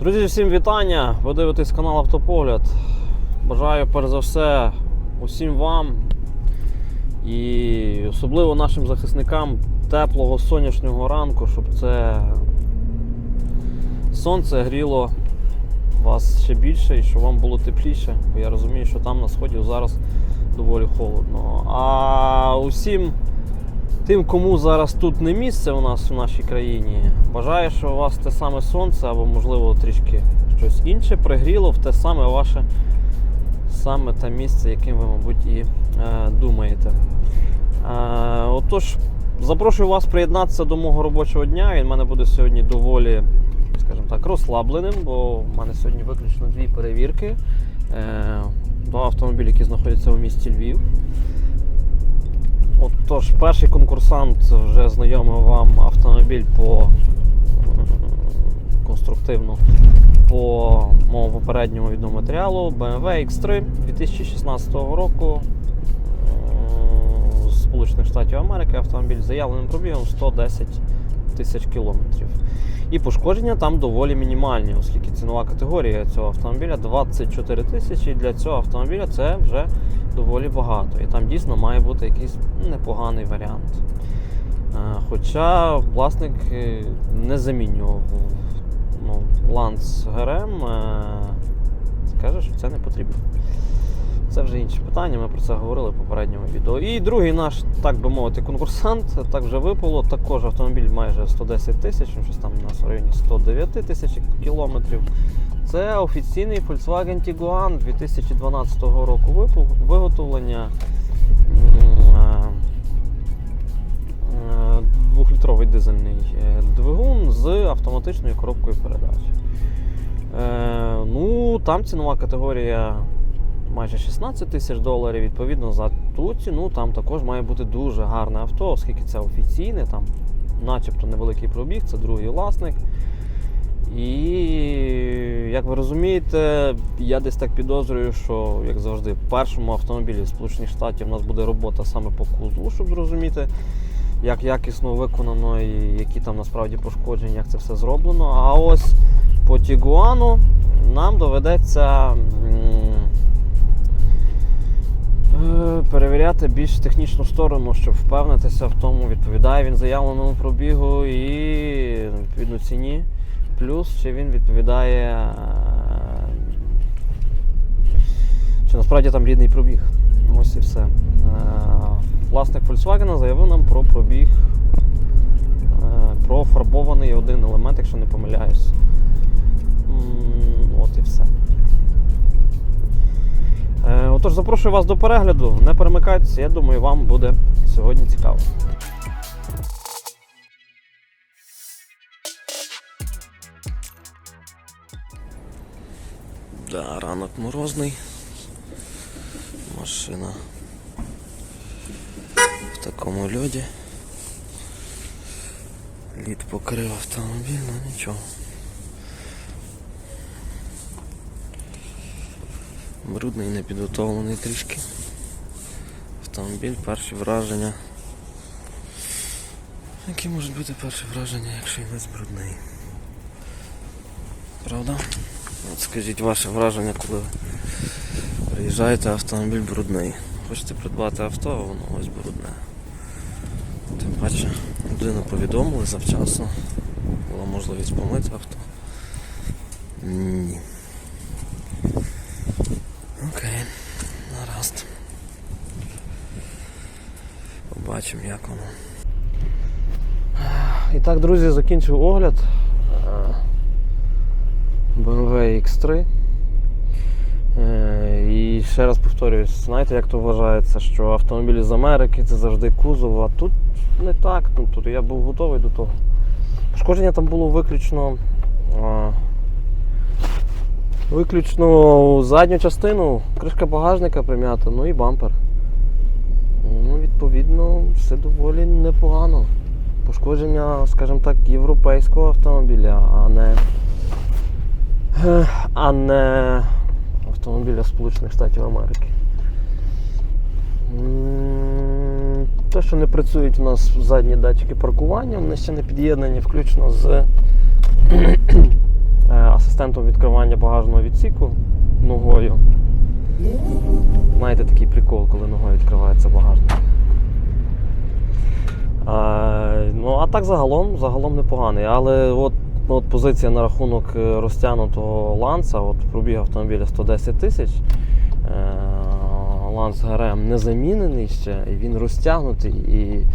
Друзі, всім вітання! Ви дивитесь канал Автопогляд. Бажаю перш за все усім вам і особливо нашим захисникам теплого сонячного ранку, щоб це сонце гріло вас ще більше і щоб вам було тепліше. Бо я розумію, що там на сході зараз доволі холодно. А усім тим, кому зараз тут не місце у нас в нашій країні, бажаю, що у вас те саме сонце або, можливо, трішки щось інше пригріло в те саме ваше саме те місце, яким ви, мабуть, і е, думаєте. Е, отож, запрошую вас приєднатися до мого робочого дня. Він в мене буде сьогодні доволі, скажімо так, розслабленим, бо в мене сьогодні виключно дві перевірки. Е, два автомобілі, які знаходяться у місті Львів. Отож, перший конкурсант вже знайомив вам автомобіль по конструктивно по моєму попередньому відеоматеріалу BMW X3 2016 року з Сполучених Штатів Америки автомобіль з заявленим пробігом 110 тисяч кілометрів. І пошкодження там доволі мінімальні, оскільки цінова категорія цього автомобіля 24 тисячі. Для цього автомобіля це вже доволі багато. І там дійсно має бути якийсь непоганий варіант. Е, Хоча власник е, не замінював ну, ланц ГРМ, е, скаже, що це не потрібно. Це вже інше питання, ми про це говорили в попередньому відео. І другий наш, так би мовити, конкурсант, так вже випало. Також автомобіль майже 110 тисяч, щось там у нас в районі 109 тисяч кілометрів. Це офіційний Volkswagen Tiguan 2012 року виготовлення. Е, Двохлітровий дизельний е, двигун з автоматичною коробкою передач. Е, ну, там цінова категорія майже 16 тисяч доларів. Відповідно, за ту ціну там також має бути дуже гарне авто, оскільки це офіційне, там начебто невеликий пробіг, це другий власник. І як ви розумієте, я десь так підозрюю, що, як завжди, в першому автомобілі Сполучених Штатів у нас буде робота саме по кузову, щоб зрозуміти, як якісно виконано і які там насправді пошкодження, як це все зроблено. А ось по Тігуану нам доведеться перевіряти більш технічну сторону, щоб впевнитися в тому, відповідає він заявленому пробігу і відповідно ціні. Плюс чи він відповідає, е, чи насправді там рідний пробіг. Ось і все. Е, Власник Volkswagen заявив нам про пробіг, е, про фарбований один елемент, якщо не помиляюсь. От і все. Отож, запрошую вас до перегляду. Не перемикайтеся, я думаю, вам буде сьогодні цікаво. Да, ранок морозний. Машина в такому льоді. Лід покрив автомобіль, ну нічого. Брудний, непідготовлений трішки. Автомобіль, перші враження. Які можуть бути перші враження, якщо він брудний? Правда? От скажіть ваше враження, коли ви приїжджаєте, автомобіль брудний. Хочете придбати авто, а воно ось брудне. Тим паче, людину повідомили завчасно. Була можливість помити авто. Ні. Побачимо, як. І так, друзі, закінчив огляд. Е, BMW X3. Е, І ще раз повторююсь, знаєте, як то вважається, що автомобілі з Америки це завжди кузов, а тут не так. Ну, тут я був готовий до того. Пошкодження там було виключно. а, Виключно задню частину, кришка багажника прим'ята, ну і бампер. Ну, відповідно, все доволі непогано. Пошкодження, скажімо так, європейського автомобіля, а не, а не автомобіля Сполучених Штатів Америки. Те, що не працюють у нас задні датчики паркування, вони ще не під'єднані, включно з е, асистентом відкривання багажного відсіку ногою. Знаєте, такий прикол, коли ногою відкривається багажник. А, ну, а так загалом, загалом непоганий. Але от, ну, от позиція на рахунок е, розтягнутого ланца, от пробіг автомобіля 110 тисяч. Е, Ланц ГРМ не замінений ще, і він розтягнутий. І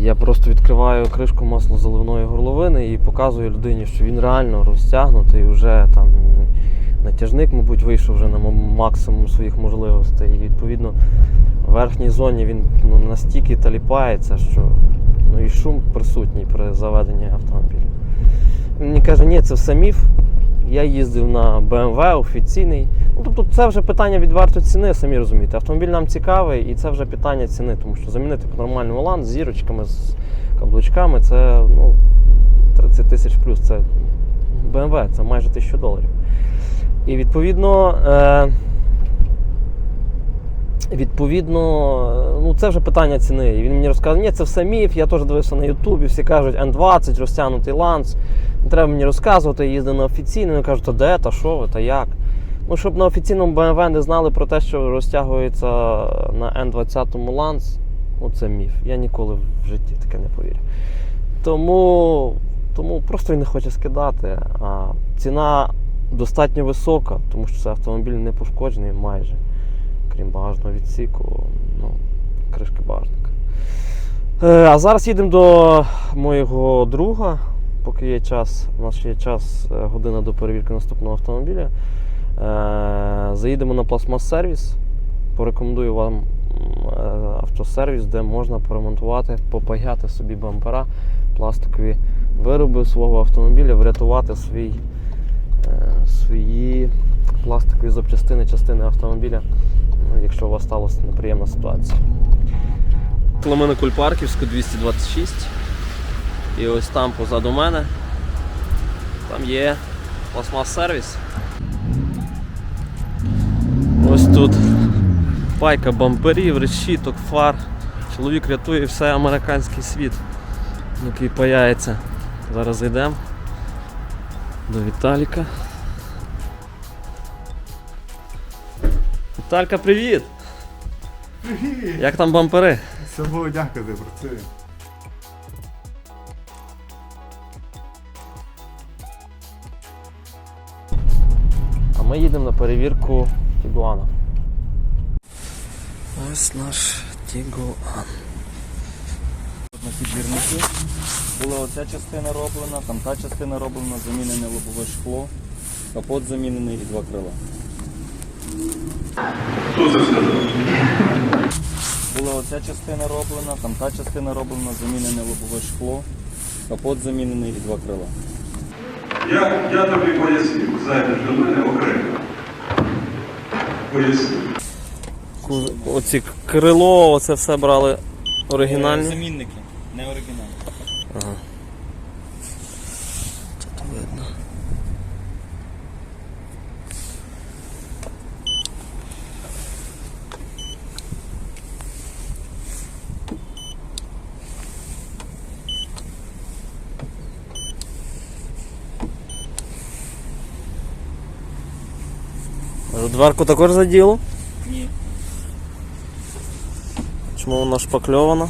я просто відкриваю кришку маслозаливної горловини і показую людині, що він реально розтягнутий, вже там натяжник, мабуть, вийшов вже на максимум своїх можливостей. І відповідно в верхній зоні він ну, настільки таліпається, що ну, і шум присутній при заведенні автомобіля. Мені каже, ні, це все міф. Я їздив на BMW офіційний. Ну, тобто це вже питання відверто ціни, самі розумієте. Автомобіль нам цікавий, і це вже питання ціни, тому що замінити по нормальному лан з зірочками, з каблучками це ну, 30 тисяч плюс. Це BMW, це майже 1000 доларів. І відповідно. Е- Відповідно, ну це вже питання ціни. І він мені розказує, ні, це все міф, я теж дивився на Ютубі, всі кажуть N20, розтягнутий ланц. Не треба мені розказувати, я їздив на офіційний, вони кажуть, то де, та що ви, та як. Ну, щоб на офіційному BMW не знали про те, що розтягується на N20 ланц, ну це міф. Я ніколи в житті таке не повірю. Тому, тому просто він не хоче скидати. А ціна достатньо висока, тому що це автомобіль не пошкоджений майже крім багажного відсіку, ну, кришки багажника. Е, а зараз їдемо до моєго друга, поки є час, у нас ще є час, е, година до перевірки наступного автомобіля. Е, заїдемо на пластмас-сервіс. Порекомендую вам е, автосервіс, де можна поремонтувати, попаяти собі бампера, пластикові вироби свого автомобіля, врятувати свій, свої пластикові запчастини, частини автомобіля ну, якщо у вас сталася неприємна ситуація. Кломина Кульпарківську 226. І ось там позаду мене там є пластмас-сервіс. Ось тут пайка бамперів, решіток, фар. Чоловік рятує все американський світ, який паяється. Зараз зайдемо до Віталіка. Віталька, привіт! Привіт! Як там бампери? Все було дякую, працює. А ми їдемо на перевірку Тігуана. Ось наш Тігуан. На підвірники була оця частина роблена, там та частина роблена, замінене лобове шкло, капот замінений і два крила. Була оця частина роблена, там та частина роблена, замінене лобове шкло, капот замінений і два крила. Я, я тобі поясню, знаєте, що в мене окремо. Поясню. Оці крило, оце все брали оригінальні. Замінники, не оригінальні. Дверку також заділо? Ні. Чому вона шпакльована?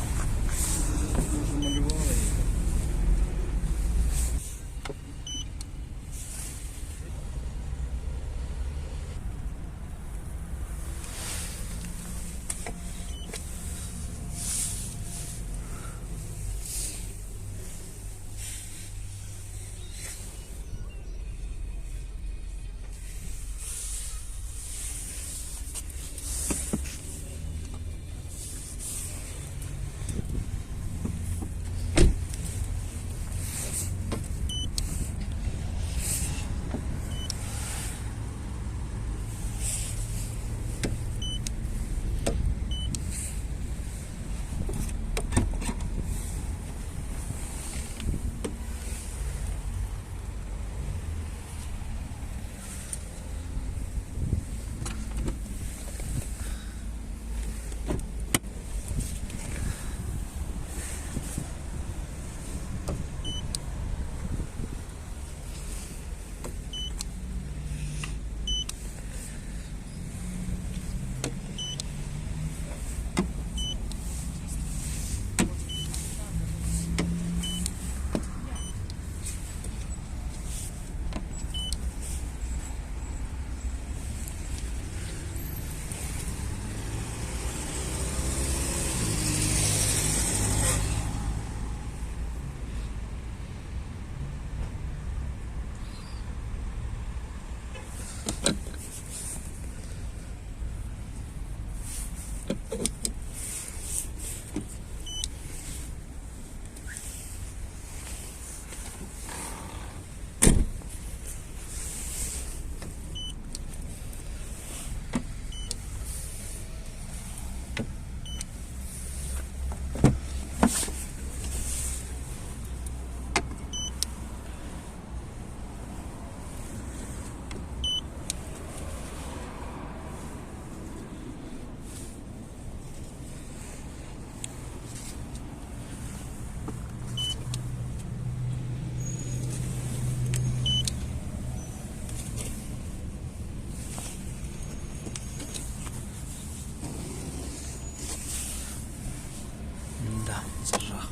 Да, це жах.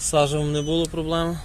З сажевим не було проблем?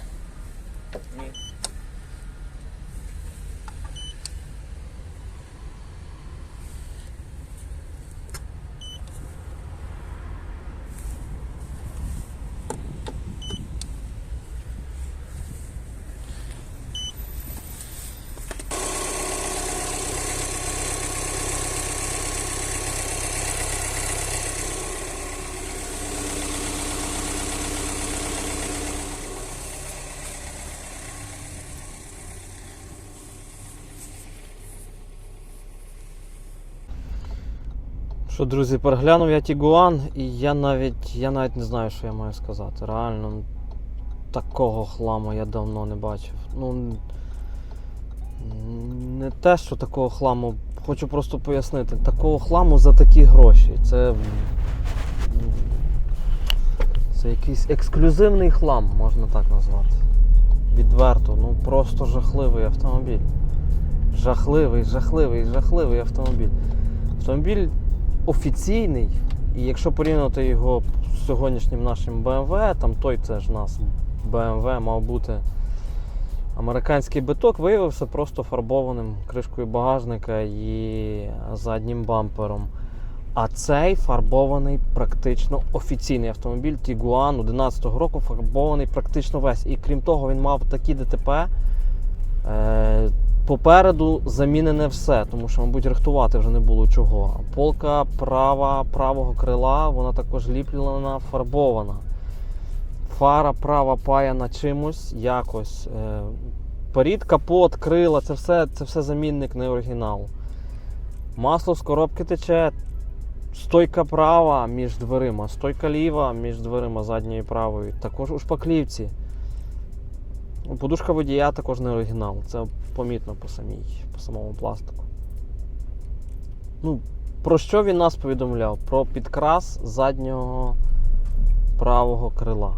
Що, друзі, переглянув я Тігуан, і я навіть, я навіть не знаю, що я маю сказати. Реально, ну, такого хламу я давно не бачив. Ну, не те, що такого хламу, хочу просто пояснити, такого хламу за такі гроші. Це. Це якийсь ексклюзивний хлам, можна так назвати. Відверто, ну просто жахливий автомобіль. Жахливий, жахливий, жахливий автомобіль. Автомобіль офіційний, і якщо порівняти його з сьогоднішнім нашим BMW, там той це ж нас BMW мав бути американський биток, виявився просто фарбованим кришкою багажника і заднім бампером. А цей фарбований практично офіційний автомобіль Tiguan 11-го року фарбований практично весь. І крім того, він мав такі ДТП. Е, Попереду замінене все, тому що, мабуть, рихтувати вже не було чого. Полка права правого крила, вона також ліплена, фарбована. Фара права паяна чимось, якось. Е, Перід, капот, крила, це все, це все замінник, не оригінал. Масло з коробки тече. Стойка права між дверима, стойка ліва між дверима задньою і правою. Також у шпаклівці. Подушка водія також не оригінал. Це помітно по, самій, по самому пластику. Ну, про що він нас повідомляв? Про підкрас заднього правого крила.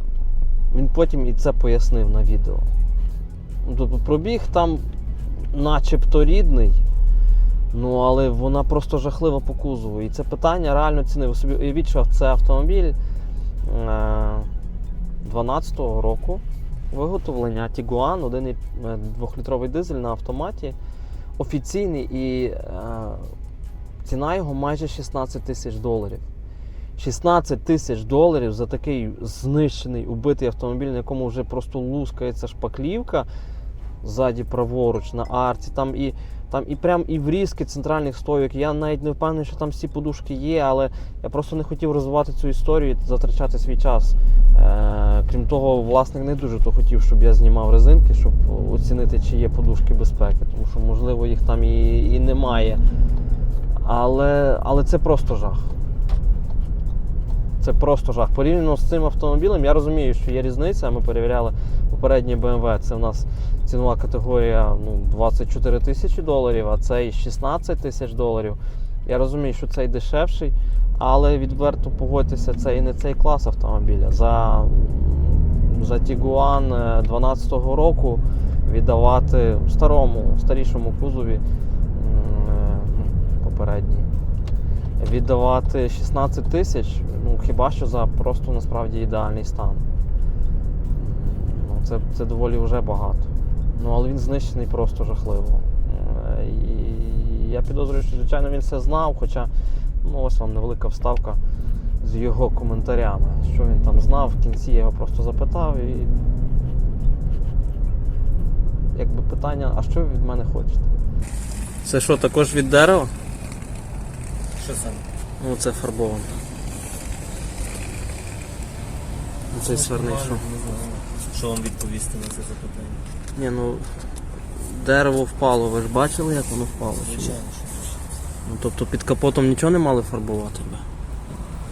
Він потім і це пояснив на відео. Ну, Тобто пробіг там начебто рідний, ну але вона просто жахлива по кузову. І це питання реально ціни. Ви собі уявіть, що це автомобіль е- 12-го року виготовлення Тігуан, 1,2-літровий дизель на автоматі. Офіційний і е, ціна його майже 16 тисяч доларів. 16 тисяч доларів за такий знищений, убитий автомобіль, на якому вже просто лускається шпаклівка ззаді праворуч на арці. Там і, там і прям і врізки центральних стойок. Я навіть не впевнений, що там всі подушки є, але я просто не хотів розвивати цю історію і затрачати свій час. Е, крім того, власник не дуже то хотів, щоб я знімав резинки, щоб оцінити, чи є подушки безпеки, тому що, можливо, їх там і, і немає. Але, але це просто жах. Це просто жах. Порівняно з цим автомобілем, я розумію, що є різниця. Ми перевіряли попередній BMW. Це в нас цінова категорія ну, 24 тисячі доларів, а цей 16 тисяч доларів. Я розумію, що цей дешевший, але відверто погодьтеся, це і не цей клас автомобіля. За, за Tiguan 12-го року віддавати старому, старішому кузові е, попередній. Віддавати 16 тисяч, ну хіба що за просто насправді ідеальний стан. Це, це доволі вже багато. Ну, але він знищений просто жахливо. Е, І я підозрюю, що звичайно він все знав, хоча ну, ось вам невелика вставка з його коментарями. Що він там знав, в кінці я його просто запитав і. Якби питання, а що ви від мене хочете? Це що, також від дерева? Що саме? Ну, це фарбовано. Цей сверний що? Що вам відповісти на це запитання? Ні, ну дерево впало, ви ж бачили, як воно впало? чи ні? Звичайно, що Ну, тобто під капотом нічого не мали фарбувати би?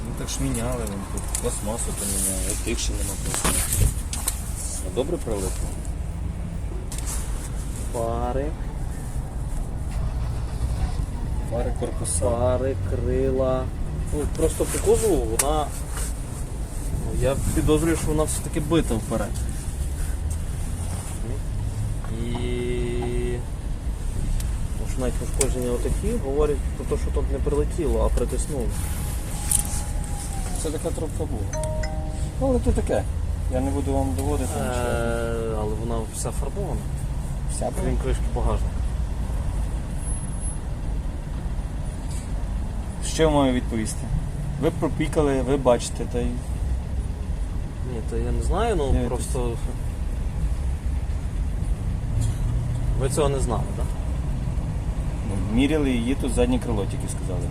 Ну так ж міняли вам тут. Пластмасу поміняли, тих ще нема пластмасу. Ну, Добре прилипло? Фари, Фари корпуса. фари, крила. Ну, просто по кузову вона. Ну, я підозрюю, що вона все-таки бита вперед. Навіть пошкодження отакі говорять про те, що тут не прилетіло, а притиснуло. Це така трубка була. Ну, але то таке. Я не буду вам доводити нічого. Е, але вона вся фарбована. Вся Крім кришки багажника. Що я маю відповісти? Ви пропікали, ви бачите, та й Ні, то я не знаю, ну просто. Ви цього не знали, так? Ну, міряли її тут заднє крило, тільки сказали.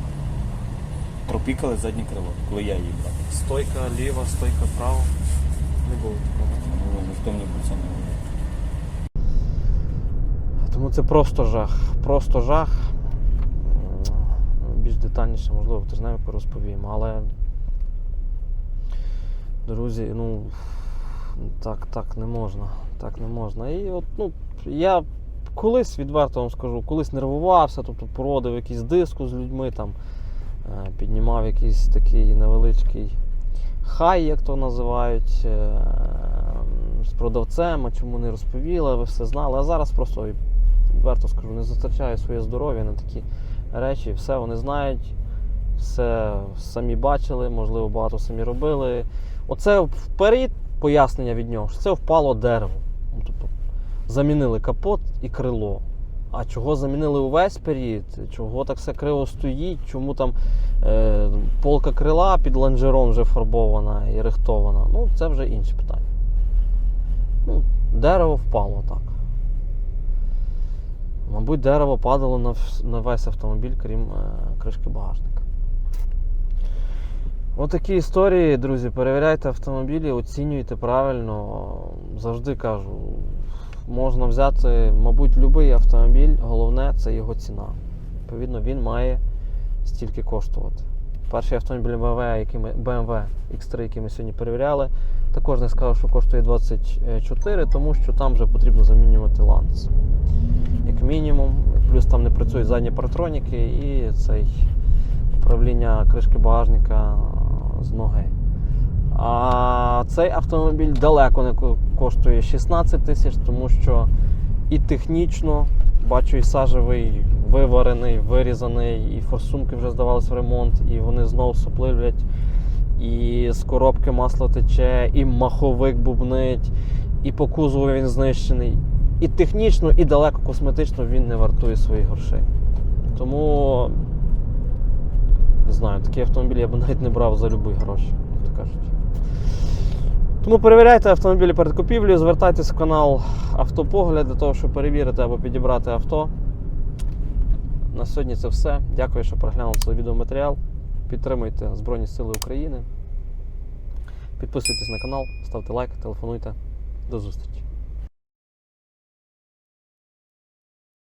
Пропікали заднє крило, коли я її брав. Стойка ліва, стойка права. Не було такого. Ну, Ніхто мені про це не говорив. Тому це просто жах. Просто жах. М, Більш детальніше, можливо, в тижневику розповім. Але, друзі, ну так, так не можна. Так не можна. І от, ну, я колись, відверто вам скажу, колись нервувався, тобто проводив якийсь диску з людьми, там, е, піднімав якийсь такий невеличкий хай, як то називають, е, з продавцем, а чому не розповіла, ви все знали. А зараз просто відверто скажу, не затрачаю своє здоров'я на такі речі. Все вони знають, все самі бачили, можливо, багато самі робили. Оце вперед пояснення від нього, що це впало дерево. Ну, Тобто замінили капот і крило. А чого замінили увесь період? Чого так все криво стоїть? Чому там е, полка крила під ланжером вже фарбована і рихтована? Ну, це вже інше питання. Ну, дерево впало так. Мабуть, дерево падало на, на весь автомобіль, крім е, кришки багажника. Отакі історії, друзі. Перевіряйте автомобілі, оцінюйте правильно. Завжди кажу, можна взяти, мабуть, будь-який автомобіль, головне це його ціна. Відповідно, він має стільки коштувати. Перший автомобіль BMW, який ми, BMW X3, який ми сьогодні перевіряли, також не сказав, що коштує 24, тому що там вже потрібно замінювати ланц. Як мінімум, плюс там не працюють задні партроніки і цей управління кришки багажника з ноги. А цей автомобіль далеко не коштує 16 тисяч, тому що і технічно, бачу, і сажевий, виварений, вирізаний, і форсунки вже здавалися в ремонт, і вони знову сопливлять, і з коробки масло тече, і маховик бубнить, і по кузову він знищений. І технічно, і далеко косметично він не вартує своїх грошей. Тому не знаю, такий автомобіль я б навіть не брав за любі гроші. Тому перевіряйте автомобілі перед купівлею, звертайтесь в канал Автопогляд для того, щоб перевірити або підібрати авто. На сьогодні це все. Дякую, що переглянули цей відеоматеріал. Підтримуйте Збройні Сили України. Підписуйтесь на канал, ставте лайк, телефонуйте. До зустрічі!